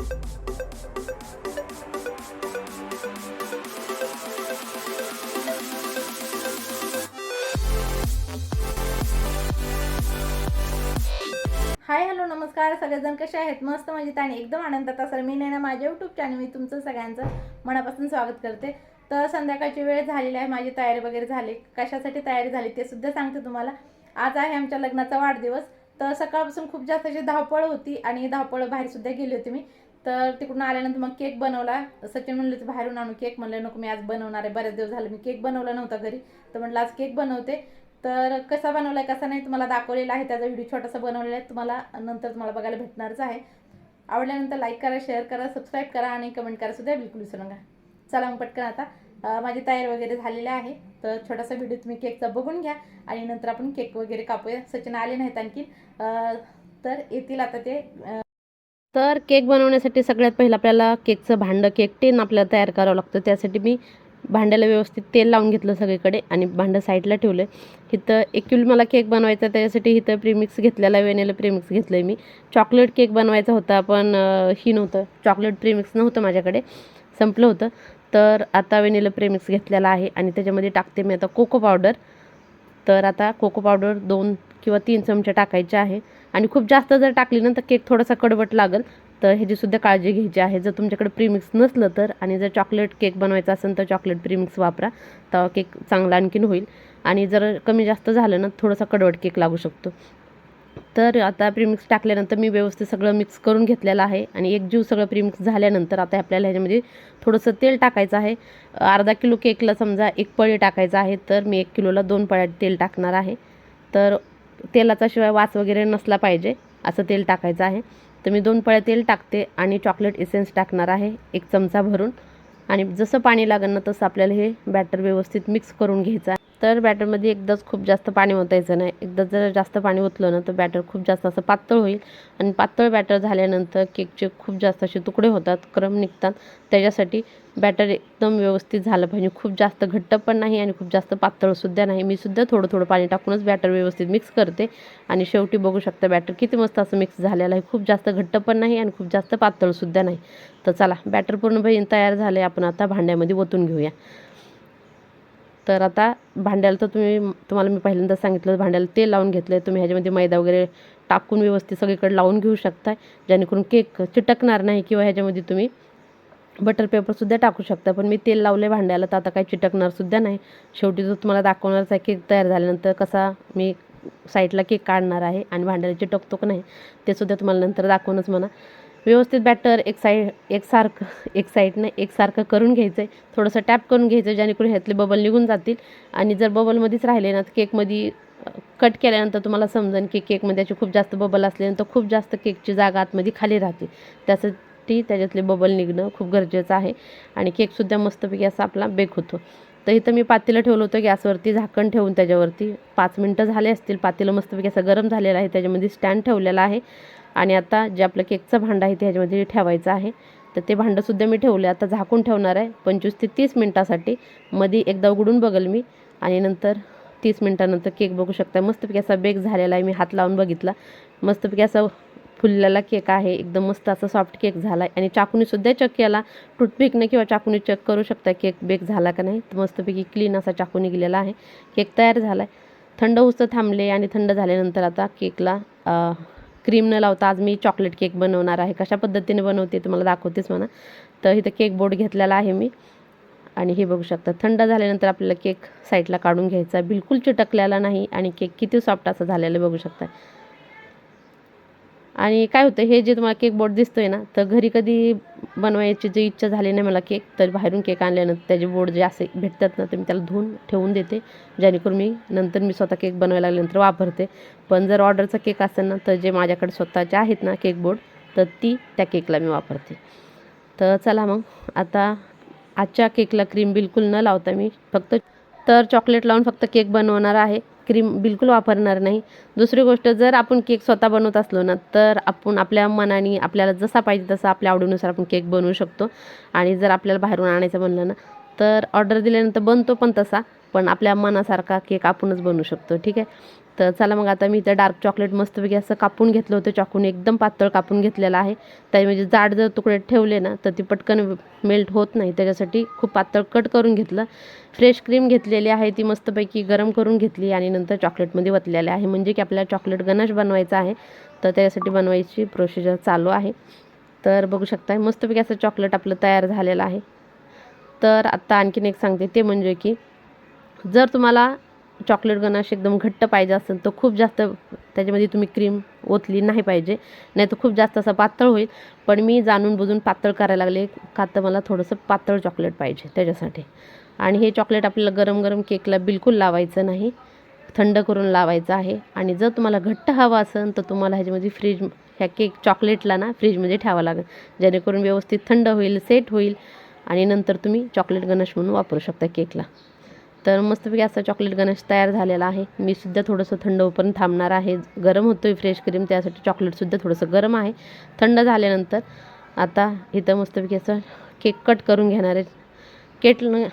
Hi hello नमस्कार. सगळेजण कसे आहेत? मस्त मजेत आणि एकदम आनंदात असाल मी नाही ना माझ्या यूट्यूब चॅनल मी तुमचं सगळ्यांचं मनापासून स्वागत करते. तर संध्याकाळची वेळ झालेली आहे माझी तयारी वगैरे झाली. कशासाठी तयारी झाली ते सुद्धा सांगते तुम्हाला. आज आहे आमच्या लग्नाचा वाढदिवस. तर सकाळपासून खूप जास्त अशी धावपळ होती आणि धावपळ बाहेरसुद्धा गेली होती मी. तर तिकडून आल्यानंतर मग केक बनवला. सचिन म्हणलं तर बाहेरून आणू केक. म्हणलं नको मी आज बनवणार आहे. बरेच दिवस झाले मी केक बनवला नव्हता घरी. तर म्हटलं आज केक बनवते. तर कसा बनवलाय कसा नाही तुम्हाला दाखवलेला आहे. त्याचा व्हिडिओ छोटासा बनवलेला आहे. तुम्हाला नंतर तुम्हाला बघायला भेटणारच आहे. आवडल्यानंतर लाईक करा शेअर करा सबस्क्राईब करा आणि कमेंट करा सुद्धा बिलकुल विसरू नका. चला मग पटकन आता. माझी तयारी वगैरे झालेली आहे. तर छोटासा व्हिडिओ तुम्ही केकचा बघून घ्या आणि नंतर आपण केक वगैरे कापूया. सचिन आले नाहीत आणखी तर येतील आता ते तर केक बनवण्यासाठी सगळ्यात पहिलं आपल्याला केकचं भांडं केक टेन आपल्याला तयार करावं लागतं. त्यासाठी मी भांड्याला व्यवस्थित तेल लावून घेतलं सगळीकडे आणि भांडं साईडला ठेवलं इथं ॲक्च्युली मला केक बनवायचा आहे, त्याच्यासाठी इथं प्रीमिक्स घेतलेला वेनेला प्रीमिक्स घेतलं आहे मी. चॉकलेट केक बनवायचा होता पण ही नव्हतं. चॉकलेट प्रीमिक्स नव्हतं माझ्याकडे. संपलं होतं. तर आता वेनेला प्रेमिक्स घेतलेला आहे आणि त्याच्यामध्ये टाकते मी आता कोको पावडर. तर आता कोको पावडर दोन किंवा तीन चमचे टाकायचे आहे. आणि खूप जास्त जर टाकली ना तर केक थोडासा कडवट लागेल. तर ह्याचीसुद्धा काळजी घ्यायची आहे. जर तुमच्याकडे प्रीमिक्स नसलं तर आणि जर चॉकलेट केक बनवायचा असेल तर चॉकलेट प्रीमिक्स वापरा. तर केक चांगला आणखीन होईल. आणि जर कमी जास्त झालं ना थोडासा कडवट केक लागू शकतो. तर आता प्रीमिक्स टाकल्यानंतर मी व्यवस्थित सगळं मिक्स करून घेतलेलं आहे. आणि एक जीव सगळं प्रीमिक्स झाल्यानंतर आता आपल्याला ह्याच्यामध्ये थोडंसं तेल टाकायचं आहे. अर्धा किलो केकला समजा एक पळी टाकायचं आहे. तर मी एक किलोला दोन पळ्या तेल टाकणार आहे. तर तेलाचा शिवाय वास वगैरे नसला पाहिजे असं तेल टाकायचं आहे. तर मी दोन पळ्या तेल टाकते आणि चॉकलेट इसेन्स टाकणार आहे एक चमचा भरून. आणि जसं पाणी लागेल ना तसं आपल्याला हे बॅटर व्यवस्थित मिक्स करून घ्यायचं आहे. तर बॅटरमध्ये एकदाच खूप जास्त पाणी ओतायचं नाही. एकदा जर जास्त पाणी ओतलं ना तर बॅटर खूप जास्त असं पातळ होईल. आणि पातळ बॅटर झाल्यानंतर केकचे खूप जास्त असे तुकडे होतात क्रम निघतात. त्याच्यासाठी बॅटर एकदम व्यवस्थित झालं पाहिजे. खूप जास्त घट्ट पण नाही आणि खूप जास्त पातळसुद्धा नाही. मी सुद्धा थोडं थोडं पाणी टाकूनच बॅटर व्यवस्थित मिक्स करते. आणि शेवटी बघू शकता बॅटर किती मस्त असं मिक्स झालेलं आहे. खूप जास्त घट्ट पण नाही आणि खूप जास्त पातळसुद्धा नाही. तर चला बॅटर पूर्णपणे तयार झालं आहे आपण आता भांड्यामध्ये ओतून घेऊया. तर आता भांड्याला तर तुम्ही तुम्हाला मी पहिल्यांदा सांगितलं भांड्याला तेल लावून घेतलं आहे तुम्ही ह्याच्यामध्ये मैदा वगैरे टाकून व्यवस्थित सगळीकडे लावून घेऊ शकता जेणेकरून केक चिटकणार नाही किंवा ह्याच्यामध्ये तुम्ही बटर पेपरसुद्धा टाकू शकता. पण मी तेल लावले भांड्याला तर आता काही चिटकणारसुद्धा नाही. शेवटी जो तुम्हाला दाखवणारच आहे केक तयार झाल्यानंतर कसा मी साईडला केक काढणार आहे आणि भांड्याला चिटकतो का नाही ते सुद्धा तुम्हाला नंतर दाखवूनच म्हणा. व्यवस्थित बॅटर एक साईड एकसारखं एक साईडनं एकसारखं करून घ्यायचं आहे थोडंसं टॅप करून घ्यायचं जेणेकरून ह्यातले बबल निघून जातील. आणि जर बबलमध्येच राहिले ना तर केकमध्ये कट केल्यानंतर तुम्हाला समजेन की केकमध्ये असे खूप जास्त बबल असल्यानंतर खूप जास्त केकची जागा आतमध्ये खाली राहते. त्यासाठी त्याच्यातले बबल निघणं खूप गरजेचं आहे. आणि केकसुद्धा मस्तपैकी असा आपला बेक होतो. तर इथं मी पातेलं ठेवलं होतं गॅसवरती झाकण ठेवून त्याच्यावरती. पाच मिनटं झाले असतील पातेलं मस्तपैकी असं गरम झालेलं आहे त्याच्यामध्ये स्टँड ठेवलेला आहे. आणि आता जे आपलं केकचं भांडं आहे ते ह्याच्यामध्ये ठेवायचं आहे. तर ते भांडंसुद्धा मी ठेवलं. आता झाकून ठेवणार आहे. पंचवीस ते तीस मिनटासाठी. मध्ये एकदा उघडून बघेल मी. आणि नंतर तीस मिनटानंतर केक बघू शकता. मस्तपैकी असा बेक झालेला आहे. मी हात लावून बघितला. मस्तपैकी असा फुललेला केक आहे. एकदम मस्त असा सॉफ्ट केक झाला आहे. आणि चाकूनीसुद्धा चेक केला. टूथपिकने किंवा चाकूने चेक करू शकता केक बेक झाला का नाही. तर मस्तपैकी क्लीन असा चाकू निघलेला आहे. केक तयार झाला आहे. थंड होतं थांबले आणि थंड झाल्यानंतर आता केकला क्रीम न लावता आज मी चॉकलेट केक बनवणार आहे. कशा पद्धतीने बनवते तुम्हाला दाखवतेच म्हणा. तर इथं केक बोर्ड घेतलेला आहे मी. आणि हे बघू शकता थंड झाल्यानंतर आपल्याला केक साईडला काढून घ्यायचा बिलकुल चिटकलेला नाही आणि केक किती सॉफ्ट असं झालेलं बघू शकता. आणि काय होतं हे जे तुम्हाला केक बोर्ड दिसतोय ना तर घरी कधी बनवायची जी इच्छा झाली नाही मला केक तर बाहेरून केक आणल्यानंतर त्याचे बोर्ड जे असे भेटतात ना तर मी त्याला धुवून ठेवून देते. जेणेकरून मी नंतर मी स्वतः केक बनवायला लागल्यानंतर वापरते. पण जर ऑर्डरचा केक असेल ना तर जे माझ्याकडे स्वतःचे आहेत ना केक बोर्ड तर ती त्या केकला मी वापरते. तर चला मग आता आजच्या केकला क्रीम बिलकुल न लावता मी फक्त तर चॉकलेट लावून फक्त केक बनवणार आहे. क्रीम बिलकुल वापरणार नाही. दुसरी गोष्ट जर आपण केक स्वतः बनवत असलो ना तर आपण आपल्या मनाने आपल्याला जसा पाहिजे तसा आपल्या आवडीनुसार आपण केक बनवू शकतो. आणि जर आपल्याला बाहेरून आणायचं म्हणलं ना तर ऑर्डर दिल्यानंतर बनतो पण तसा पण आपल्या मनासारखा केक आपणच बनवू शकतो. ठीक आहे? तर चला मग आता मी इथं डार्क चॉकलेट मस्तपैकी असं कापून घेतलं होतं. चाकून एकदम पातळ कापून घेतलेलं आहे. त्या म्हणजे जाड जर तुकडे ठेवले ना तर ती पटकन मेल्ट होत नाही. त्याच्यासाठी खूप पातळ कट करून घेतलं. फ्रेश क्रीम घेतलेली आहे ती मस्तपैकी गरम करून घेतली आणि नंतर चॉकलेटमध्ये वतलेले आहे. म्हणजे की आपल्याला चॉकलेट गनाश बनवायचा आहे तर त्याच्यासाठी बनवायची प्रोसिजर चालू आहे. तर बघू शकता मस्तपैकी असं चॉकलेट आपलं तयार झालेलं आहे. तर आत्ता आणखीन एक सांगते ते म्हणजे की जर तुम्हाला चॉकलेट गनाश एकदम घट्ट पाहिजे असेल तर खूप जास्त त्याच्यामध्ये तुम्ही क्रीम ओतली नाही पाहिजे. नाही तर खूप जास्त असं पातळ होईल. पण मी जाणून बुजून पातळ करायला लागले का तर मला थोडंसं पातळ चॉकलेट पाहिजे त्याच्यासाठी. आणि हे चॉकलेट आपल्याला गरम गरम केकला बिलकुल लावायचं नाही. थंड करून लावायचं आहे. आणि जर तुम्हाला घट्ट हवा असेल तर तुम्हाला ह्याच्यामध्ये फ्रीज ह्या केक चॉकलेटला ना फ्रीजमध्ये ठेवावं लागेल. जेणेकरून व्यवस्थित थंड होईल सेट होईल. आणि नंतर तुम्ही चॉकलेट गणेश म्हणून वापरू शकता केकला तर मस्तपैकी असा चॉकलेट गणेश तयार झालेला आहे. मी सुद्धा थोडंसं थंड होऊपर्यंत थांबणार आहे. गरम होतो आहे फ्रेश क्रीम त्यासाठी चॉकलेटसुद्धा थोडंसं गरम आहे. थंड झाल्यानंतर आता इथं मस्तपैकी असं केक कट करून घेणार आहे. केटला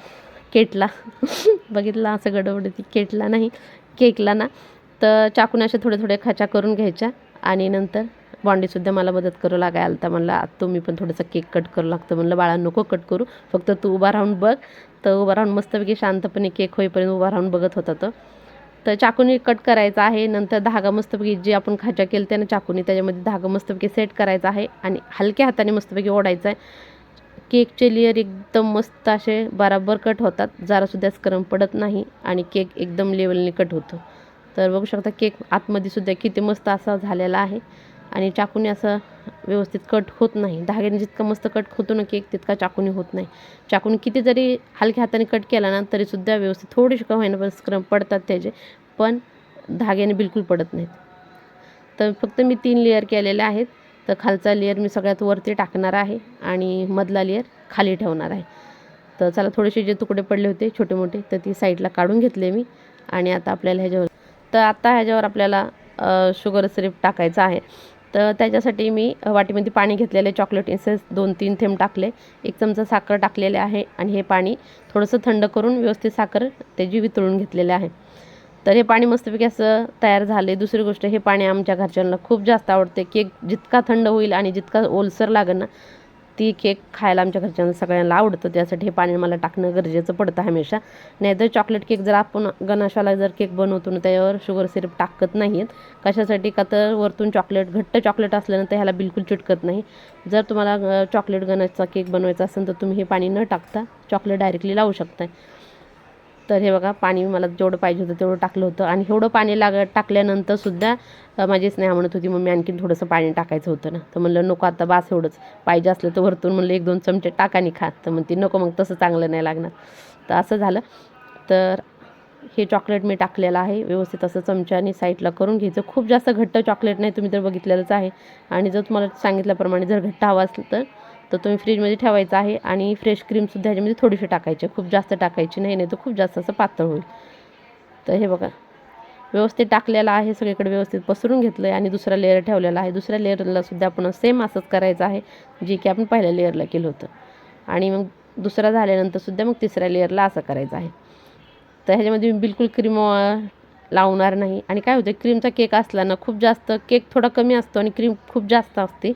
केटला. बघितला असं गडबड ती केटला नाही केकला ना. तर चाकून अशा थोड्या थोड्या खाचा करून घ्यायच्या आणि नंतर बॉन्डीसुद्धा मला मदत करू लागायला तर म्हणलं तुम्ही पण थोडंसं केक कट करू लागतं. म्हणलं बाळा नको कट करू. फक्त तू उभा राहून बघ. तर उभा राहून मस्तपैकी शांतपणे केक होईपर्यंत उभा राहून बघत होता तो. तर चाकूनी कट करायचा आहे. नंतर धागा मस्तपैकी जे आपण खाच्या केलं त्यानं चाकूनी त्याच्यामध्ये धागा मस्तपैकी सेट करायचा आहे आणि हलक्या हाताने मस्तपैकी ओढायचा आहे. केकचे लेअर एकदम मस्त असे बराबर कट होतात. जरासुद्धा स्क्रम पडत नाही आणि केक एकदम लेवलने कट होतो. तर बघू शकता केक आतमध्ये सुद्धा किती मस्त असा झालेला आहे. आणि चाकूने असं व्यवस्थित कट होत नाही. धाग्याने जितका मस्त कट होतो ना केक तितका चाकूने होत नाही. चाकूने किती जरी हलक्या हाताने कट केला ना तरीसुद्धा व्यवस्थित थोडेसे का होईना पण स्क्रम पडतात त्याचे. पण धाग्याने बिलकुल पडत नाहीत. तर फक्त मी तीन लेअर केलेले आहेत. तर खालचा लेअर मी सगळ्यात वरती टाकणार आहे आणि मधला लेअर खाली ठेवणार आहे. तर चला थोडेसे जे तुकडे पडले होते छोटे मोठे तर ती साईडला काढून घेतले मी आणि आता आपल्याला ह्याच्यावर तर आता ह्याच्यावर आपल्याला शुगर सिरप टाकायचं आहे. तर त्याच्यासाठी मी वाटीमध्ये पाणी घेतलेले चॉकलेट इन्सेस दोन तीन थेंब टाकले. एक चमचा साखर टाकलेले आहे आणि हे पाणी थोडंसं थंड करून व्यवस्थित साखर त्याची वितळून घेतलेले आहे. तर हे पाणी मस्तपैकी असं तयार झाले दुसरी गोष्ट हे पाणी आमच्या घरच्यांना खूप जास्त आवडते. केक जितका थंड होईल आणि जितका ओलसर लागेल ना ती केक खायला आमच्या घरच्यांना सगळ्यांना आवडतं त्यासाठी हे पाणी मला टाकणं गरजेचं पडतं हमेशा. नाहीतर चॉकलेट केक जर आपण गणाशाला जर केक बनवतो ना त्याच्यावर शुगर सिरप टाकत नाहीत कशासाठी? का तर वरतून चॉकलेट घट्ट चॉकलेट असल्यानंतर ह्याला बिलकुल चिटकत नाही. जर तुम्हाला चॉकलेट गणाचा केक बनवायचा असेल तर तुम्ही हे पाणी न टाकता चॉकलेट डायरेक्टली लावू शकताय. तर हे बघा पाणी मला जेवढं पाहिजे होतं तेवढं टाकलं होतं. आणि एवढं पाणी लाग टाकल्यानंतरसुद्धा माझी स्नेहा म्हणत होती मम्मी आणखीन थोडंसं पाणी टाकायचं होतं ना. तर म्हणलं नको आता बास एवढंच. पाहिजे असलं तर वरतून म्हणलं एक दोन चमचे टाकानी खा. तर म्हणते नको मग तसं चांगलं नाही लागणार. तर असं झालं. तर हे चॉकलेट मी टाकलेलं आहे व्यवस्थित असं चमच्याने साईडला करून घ्यायचं. खूप जास्त घट्ट चॉकलेट नाही तुम्ही तर बघितलेलंच आहे. आणि जर तुम्हाला सांगितल्याप्रमाणे जर घट्ट हवा असेल तर तर तुम्ही फ्रीजमध्ये ठेवायचं आहे आणि फ्रेश क्रीमसुद्धा ह्याच्यामध्ये थोडीशी टाकायची खूप जास्त टाकायची नाही नाही तर खूप जास्त असं पातळ होईल. तर हे बघा व्यवस्थित टाकलेलं आहे सगळीकडे व्यवस्थित पसरून घेतलं आहे आणि दुसरा लेअर ठेवलेला आहे. दुसऱ्या लेअरलासुद्धा आपण सेम असंच करायचं आहे जे की आपण पहिल्या लेअरला केलं होतं. आणि मग दुसरा झाल्यानंतरसुद्धा मग तिसऱ्या लेअरला असं करायचं आहे. तर ह्याच्यामध्ये मी बिलकुल क्रीम लावणार नाही. आणि काय होतं क्रीमचा केक असला ना खूप जास्त केक थोडा कमी असतो आणि क्रीम खूप जास्त असते.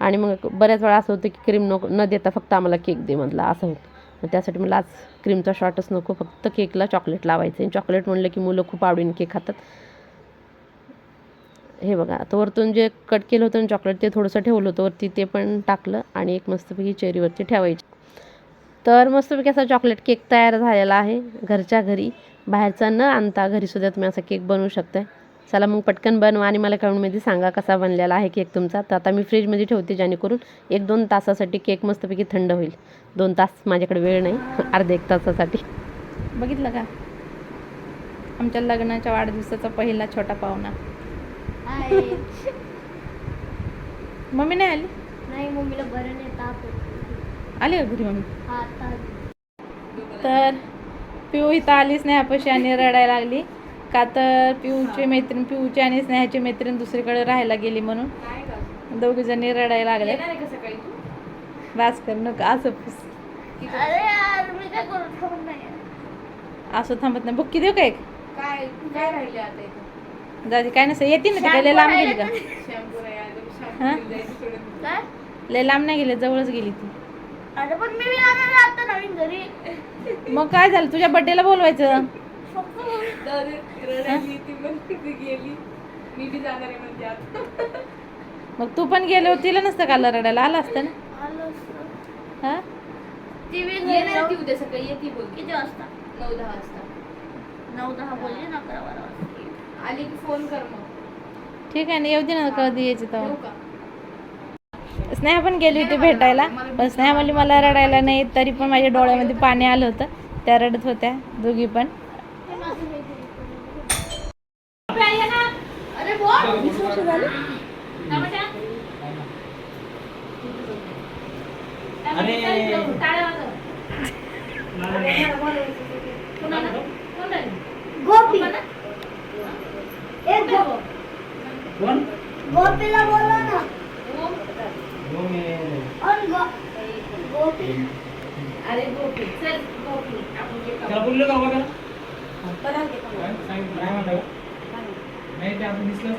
आणि मग बऱ्याच वेळा असं होतं की क्रीम नको न देता फक्त आम्हाला केक दे म्हटलं असं होतं. मग त्यासाठी मला आज क्रीमचा शॉर्टच नको फक्त केकला चॉकलेट लावायचं. आहे चॉकलेट म्हणलं की मुलं खूप आवडीने केक खातात. हे बघा आता वरतून जे कट केलं होतं आणि चॉकलेट ते थोडंसं ठेवलं होतं वरती ते पण टाकलं आणि एक मस्तपैकी चेरीवरती ठेवायची. तर मस्तपैकी असा चॉकलेट केक तयार झालेला आहे घरच्या घरी. बाहेरचा न आणता घरीसुद्धा तुम्ही असा केक बनवू शकताय. चला मग पटकन बनवा आणि मला कमेंटमध्ये सांगा कसा बनलेला आहे केक तुमचा. तर आता मी फ्रीजमध्ये ठेवते जेणेकरून एक दोन तासासाठी केक मस्तपैकी थंड होईल. दोन तास माझ्याकडे वेळ नाही अर्ध्या एक तासासाठी. बघितलं का? आमच्या लग्नाच्या वाढदिवसाचा पहिला छोटा पाहुणा. आहे. मम्मी नाही आली? नाही मम्मीला बरं नाही ताप. आली का घरी मम्मी? हा आता तर पिऊ इथं आलीच नाही आपशी आणि रडायला लागली. का तर पिऊची मैत्रीण पिऊची आणि स्नेहाची मैत्रीण दुसरीकडे राहायला गेली म्हणून. दोघी जणी रडायला लागले बास कर नको असं पुस. अरे यार मी काय करू? थांबून नाही असं थांबत नाही. बुक्की देऊ का एक? काय काय राहिले आता इथं? जाऊ दे काय नसतं येते ना तिकडे लय लांब गेली का? हा? काय? लय लांब नाही गेले जवळच गेली ती. अरे पण मी जाणार आहे आता नवीन घरी. मग काय झालं? तुझ्या बर्थडेला बोलवायचं? मग तू पण गेले होती तिला नसतं का रडायला? आला असतं ना? आलो असतो. हा? ती बी घरी जाऊ. किती वाजता? नऊ दहा वाजता. नऊ दहा बोलली ना अकरा बारा वाजता. आली की फोन कर मग. ठीक आहे ना येऊ दे ना कधी यायची तेव्हा. स्नेहा पण गेली होती भेटायला. पण स्नेहा म्हणली मला रडायला नाही तरी पण माझ्या डोळ्यामध्ये पाणी आलं होतं. त्या रडत होत्या दोघी पण अरे बोल वीस वर्ष झाली गोपी. एक गो गोपीला बोलवा ना. और गो गोपी. अरे गोपी चल गोपी. आपण बोललो का बघा नाही ते आपण दिसलंच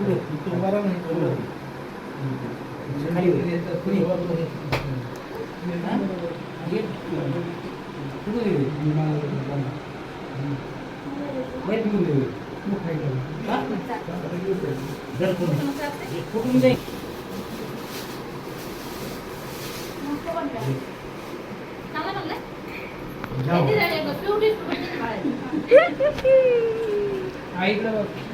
नाही. पुढे. तो बरा नाही. खाली. पुढे. जर कोणी. कुठून जाईल? चांगलं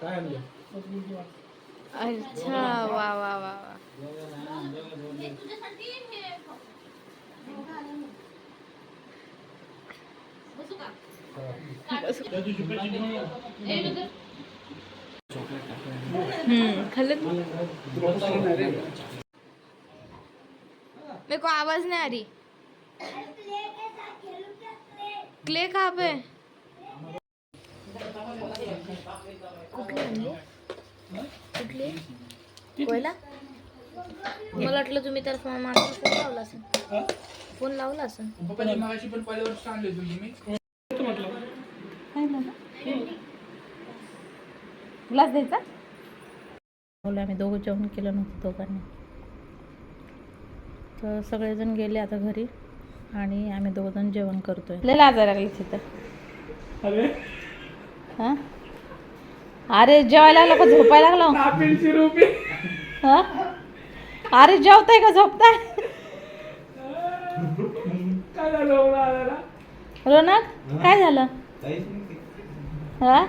काय आणलं? अच्छा वा वा वा वा. हे मेरे को आवाज नहीं आ रही क्ले कहाँ पे है? कुठली आणली कुठली कोयला? मला वाटलं तुम्ही तर माझा फोन लावला असेल. फोन लावला असेल. पप्पांनी मगाशी पण पहिल्या वर्षी आणले होते तुम्ही म्हटलं. काय झालं? ग्लास द्यायचा? बोललो आम्ही दोघं जेवण केलं नव्हतं दोघांनी. तर सगळेजण गेले आता घरी. आणि आम्ही दोघंजण जेवण करतोय. लय लाजा लागली तिथं. अरे. हा? अरे जेवायला लागलो का झोपायला लागलो रुपये हा? अरे जेवताय का झोपताय? हो? रोनक काय झालं? हा.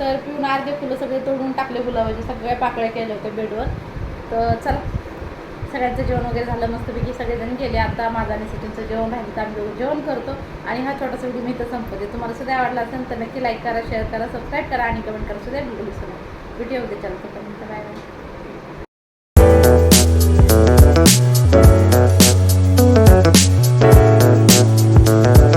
तर पिऊन अर्धे फुलं सगळे तोडून टाकले गुलाबाचे सगळ्या पाकळ्या केल्या होत्या बेडवर. तर चला. सगळ्यांचं जेवण वगैरे झालं मस्तपैकी सगळेजण गेले. आता माझा आणि सचिनचं जेवण राहिलं तर आम्ही जेवण करतो. आणि हा छोटासा व्हिडिओ मी इथं संपवते. तुम्हाला सुद्धा आवडला असेल तर नक्की लाईक करा शेअर करा सबस्क्राईब करा आणि कमेंट करा. सुद्धा व्हिडिओ व्हिडिओ उद्या चालतो.